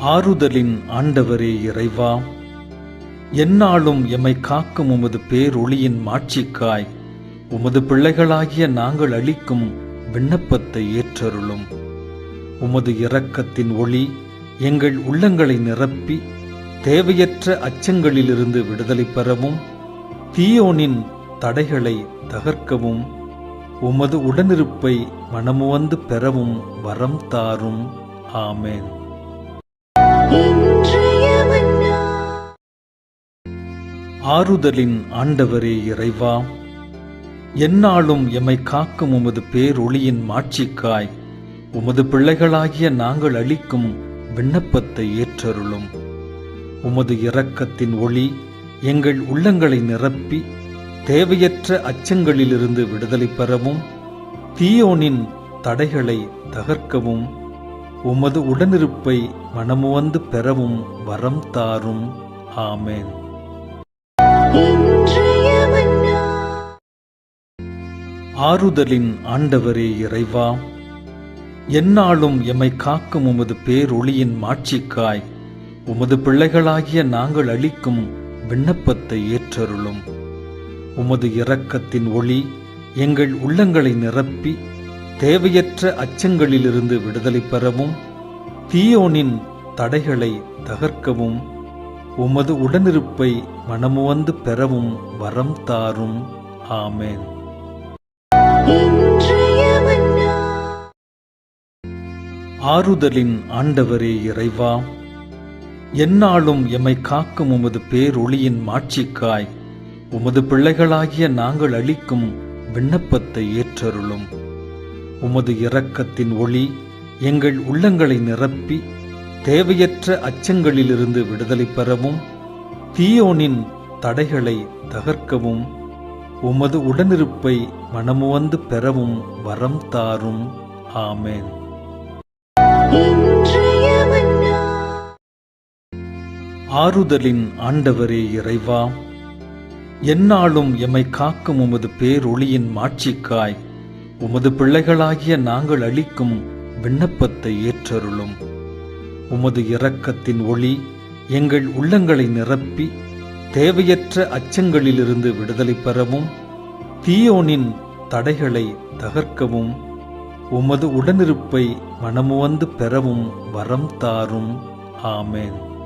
ஆறுதலின் ஆண்டவரே இறைவா எந்நாளும் எம்மை காக்கும் உமது பேரொளியின் மாட்சிக்காய் உமது பிள்ளைகளாகிய நாங்கள் அளிக்கும் விண்ணப்பத்தை ஏற்றருளும். உமது இரக்கத்தின் ஒளி எங்கள் உள்ளங்களை நிரப்பி தேவையற்ற அச்சங்களிலிருந்து விடுதலை பெறவும் தீயோனின் தடைகளை தகர்க்கவும் உமது உடனிருப்பை மனமுவந்து பெறவும் வரம் தாரும். ஆமேன். ஆறுதலின் ஆண்டவரே இறைவா எந்நாளும் எம்மை காக்கும் உமது பேரொளியின் மாட்சிக்காய் உமது பிள்ளைகளாகிய நாங்கள் அளிக்கும் விண்ணப்பத்தை ஏற்றருளும். உமது இரக்கத்தின் ஒளி எங்கள் உள்ளங்களை நிரப்பி தேவையற்ற அச்சங்களிலிருந்து விடுதலை பெறவும் தீயோனின் தடைகளை தகர்க்கவும் உமது உடனிருப்பை மனமுவந்து பெறவும் வரம் தாரும். ஆமேன். ஆறுதலின் ஆண்டவரே இறைவா எந்நாளும் எம்மை காக்கும் உமது பேரொளியின் மாட்சிக்காய் உமது பிள்ளைகளாகிய நாங்கள் அளிக்கும் விண்ணப்பத்தை ஏற்றருளும். உமது இரக்கத்தின் ஒளி எங்கள் உள்ளங்களை நிரப்பி தேவையற்ற அச்சங்களிலிருந்து விடுதலை பெறவும் தீயோனின் தடைகளை தகர்க்கவும் உமது உடனிருப்பை மனமுவந்து பெறவும் வரம் தாரும். ஆமேன். ஆறுதலின் ஆண்டவரே இறைவா எந்நாளும் எம்மை காக்கும் உமது பேரொளியின் மாட்சிக்காய் உமது பிள்ளைகளாகிய நாங்கள் அளிக்கும் விண்ணப்பத்தை ஏற்றருளும். உமது இரக்கத்தின் ஒளி எங்கள் உள்ளங்களை நிரப்பி தேவையற்ற அச்சங்களிலிருந்து விடுதலை பெறவும் தீயோனின் தடைகளை தகர்க்கவும் உமது உடனிருப்பை மனமுவந்து பெறவும் வரம் தாரும். ஆமேன். ஆறுதலின் ஆண்டவரே இறைவா எந்நாளும் எம்மை காக்கும் உமது பேரொளியின் மாட்சிக்காய் உமது பிள்ளைகளாகிய நாங்கள் அளிக்கும் விண்ணப்பத்தை ஏற்றருளும். உமது இரக்கத்தின் ஒளி எங்கள் உள்ளங்களை நிரப்பி தேவையற்ற அச்சங்களிலிருந்து விடுதலை பெறவும் தீயோனின் தடைகளை தகர்க்கவும் உமது உடனிருப்பை மனமுவந்து பெறவும் வரம் தாரும். ஆமேன்.